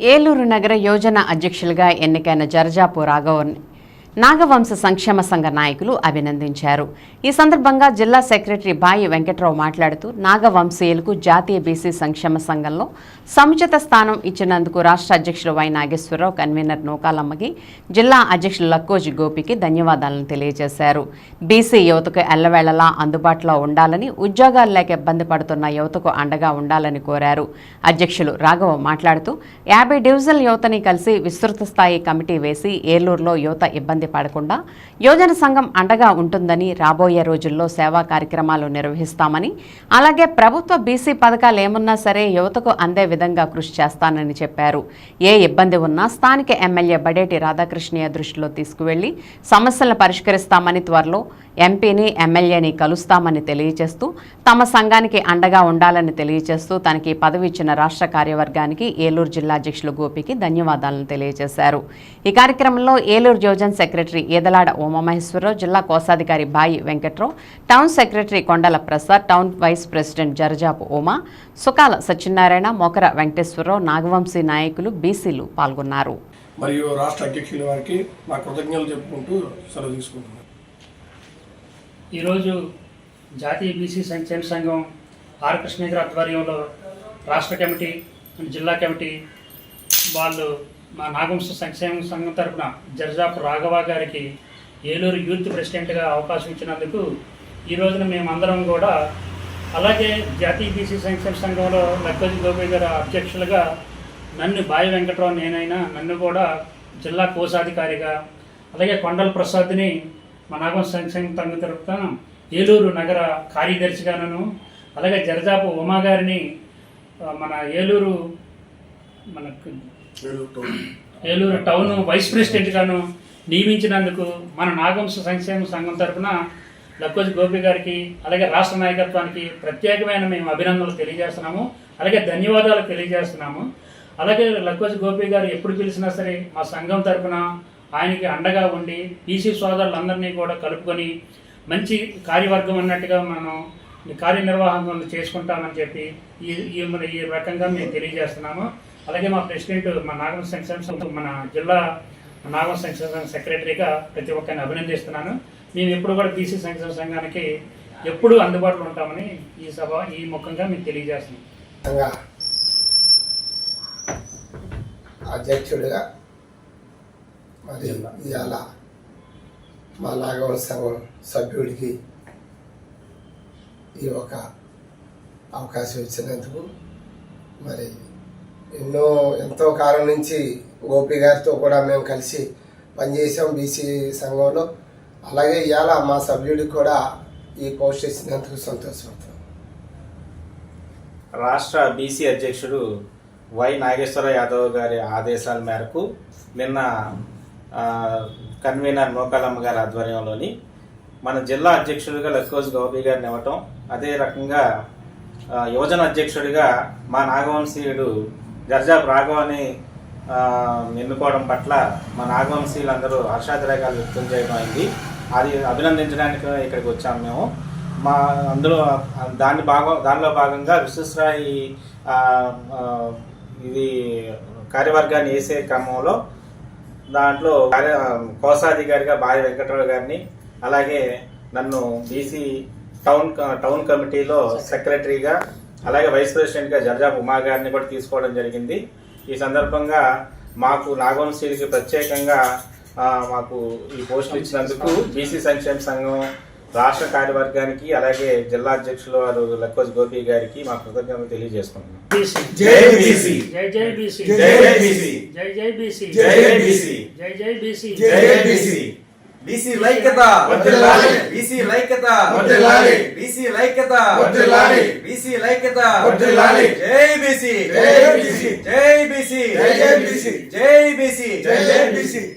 ఏలూరు నగర యోజన అధ్యక్షులుగా ఎన్నికైన జర్జాపు రాఘవన్ నాగవంశ సంక్షేమ సంఘ నాయకులు అభినందించారు. ఈ సందర్భంగా జిల్లా సెక్రటరీ బాయి వెంకట్రావు మాట్లాడుతూ నాగవంశీయులకు జాతీయ బీసీ సంక్షేమ సంఘంలో సముచిత స్థానం ఇచ్చినందుకు రాష్ట్ర అధ్యక్షులు వై నాగేశ్వరరావు కన్వీనర్ నూకాలమ్మకి జిల్లా అధ్యక్షులు లక్కోజి గోపికి ధన్యవాదాలను తెలియజేశారు. బీసీ యువతకు ఎల్లవేళలా అందుబాటులో ఉండాలని ఉద్యోగాలు లేక ఇబ్బంది పడుతున్న యువతకు అండగా ఉండాలని కోరారు. అధ్యక్షులు రాఘవ మాట్లాడుతూ యాభై డివిజనల్ యువతని కలిసి విస్తృత స్థాయి కమిటీ వేసి ఏలూరులో యువత ఇబ్బంది పడకుండా యోజన సంఘం అండగా ఉంటుందని రాబోయే రోజుల్లో సేవా కార్యక్రమాలు నిర్వహిస్తామని అలాగే ప్రభుత్వ బీసీ పథకాలు ఏమున్నా సరే యువతకు అందే విధంగా కృషి చేస్తానని చెప్పారు. ఏ ఇబ్బంది ఉన్నా స్థానిక ఎమ్మెల్యే బడేటి రాధాకృష్ణయ్య దృష్టిలో తీసుకువెళ్ళి సమస్యలను పరిష్కరిస్తామని త్వరలో ఎంపీని ఎమ్మెల్యేని కలుస్తామని తెలియజేస్తూ తమ సంఘానికి అండగా ఉండాలని తెలియజేస్తూ తనకి పదవి ఇచ్చిన రాష్ట్ర కార్యవర్గానికి ఏలూరు జిల్లా అధ్యక్షులు గోపికి ధన్యవాదాలను తెలియజేశారు. ఈ కార్యక్రమంలో ఏలూరు యోజన సెక్రటరీ ఈదలాడ ఉమామహేశ్వరరావు జిల్లా కోశాధికారి Bayi Venkatrao town secretary Kondala Prasad town vice president Jarajapu Uma Sukala Satyanarayana Mokara Venkateswararao Nagavamsi నాయకులు బీసీలు పాల్గొన్నారు. మరియు రాష్ట్ర అధ్యక్షుల వారికి మా కృతజ్ఞతలు చెప్పుకుంటూ సెలవు తీసుకుంటున్నాను. ఈరోజు జాతీయ బీసీ సంక్షేమ సంఘం ఆర్ కృష్ణ గారి ఆధ్వర్యంలో రాష్ట్ర కమిటీ జిల్లా కమిటీ వాళ్ళు మా నాగవంశ సంక్షేమ సంఘం తరపున జర్జాపు రాఘవ గారికి ఏలూరు యూత్ ప్రెసిడెంట్గా అవకాశం ఇచ్చినందుకు ఈ రోజున మేమందరం కూడా అలాగే జాతీయ బీసీ సంక్షేమ సంఘంలో లక్కోజి గోపి గారు అధ్యక్షులుగా నన్ను బాయి వెంకటరావు నేనైనా నన్ను కూడా జిల్లా కోశాధికారిగా అలాగే కొండల ప్రసాద్ని మా నాగం సంక్షేమ సంఘం తరపున ఏలూరు నగర కార్యదర్శిగాను అలాగే జరజాపు ఉమా గారిని మన ఏలూరు మనకు. ఏలూరు టౌన్. వైస్ ప్రెసిడెంట్గాను నియమించినందుకు మన నాగవంశ సంక్షేమ సంఘం తరపున లక్కోజి గోపి గారికి అలాగే రాష్ట్ర నాయకత్వానికి ప్రత్యేకమైన మేము అభినందనలు తెలియజేస్తున్నాము. అలాగే ధన్యవాదాలు తెలియజేస్తున్నాము. అలాగే లక్కోజి గోపి గారు ఎప్పుడు పిలిచినా సరే మా సంఘం తరపున ఆయనకి అండగా ఉండి బీసీ సోదరులందరినీ కూడా కలుపుకొని మంచి కార్యవర్గం అన్నట్టుగా మనం కార్యనిర్వాహకం చేసుకుంటామని చెప్పి ఈ ఈ రకంగా మేము తెలియజేస్తున్నాము. అలాగే మా ప్రెసిడెంట్ మా నాగం సంక్షేమ మన జిల్లా నాగం సంక్షేమ సెక్రటరీగా ప్రతి ఒక్కరిని అభినందిస్తున్నాను. మేము ఎప్పుడు కూడా బీసీ సంక్షేమ సంఘానికి ఎప్పుడు అందుబాటులో ఉంటామని ఈ సభ ఈ ముఖంగా మీకు తెలియజేస్తున్నాం. అధ్యక్షుడిగా మరి ఇవాళ మా నాగవల సంఘం సభ్యుడికి ఈ ఒక అవకాశం ఇచ్చినందుకు మరి ఎన్నో ఎంతో కాలం నుంచి గోపి గారితో కూడా మేము కలిసి పనిచేసాం బీసీ సంఘంలో. అలాగే ఇవాళ మా సభ్యుడికి కూడా ఈ పోస్ట్ ఇచ్చినందుకు సంతోషపడుతున్నాం. రాష్ట్ర బీసీ అధ్యక్షుడు వై నాగేశ్వర యాదవ్ గారి ఆదేశాల మేరకు నిన్న కన్వీనర్ మోకాలమ్మ గారి ఆధ్వర్యంలోని మన జిల్లా అధ్యక్షుడిగా లక్కోజ్ గౌబీ గారిని ఇవ్వటం అదే రకంగా యువజన అధ్యక్షుడిగా మా నాగవంశీయుడు జర్జాబ్ రాఘవని అని ఎన్నుకోవడం పట్ల మా నాగవంశీయులందరూ హర్షాతిరేకాలు వ్యక్తం చేయడం అయింది. అది అభినందించడానికి ఇక్కడికి వచ్చాము మేము. మా అందులో దాని భాగం దానిలో భాగంగా విశ్వశ్రాయి ఇది కార్యవర్గాన్ని వేసే క్రమంలో దాంట్లో కార్య కోశాధికారిగా బావి వెంకటరావు గారిని అలాగే నన్ను బీసీ టౌన్ టౌన్ కమిటీలో సెక్రటరీగా అలాగే వైస్ ప్రెసిడెంట్గా జర్జాబ్ ఉమా గారిని కూడా తీసుకోవడం జరిగింది ఈ సందర్భంగా మాకు నాగవంశీకి ప్రత్యేకంగా ఆ, మాకు ఈ పోస్టులు ఇచ్చినందుకు బీసీ సంక్షేమ సంఘం రాష్ట్ర కార్యవర్గానికి అలాగే జిల్లా అధ్యక్షులు వారు లక్కోజ్ గోపి గారికి మా కృతజ్ఞతలు తెలియజేసుకుంటున్నాం బీసీ జై బీసీ జై జై బీసీ జై బీసీ జై జై బీసీ జై బీసీ జై జై బీసీ జై బీసీ బీసీ లైక్యత వర్ధిల్లాలి. బీసీ లైక్యత వర్ధిల్లాలి. బీసీ లైక్యత వర్ధిల్లాలి. బీసీ లైక్యత వర్ధిల్లాలి. జై బీసీ జై బీసీ. జై బీసీ జై బీసీ. జై బీసీ జై బీసీ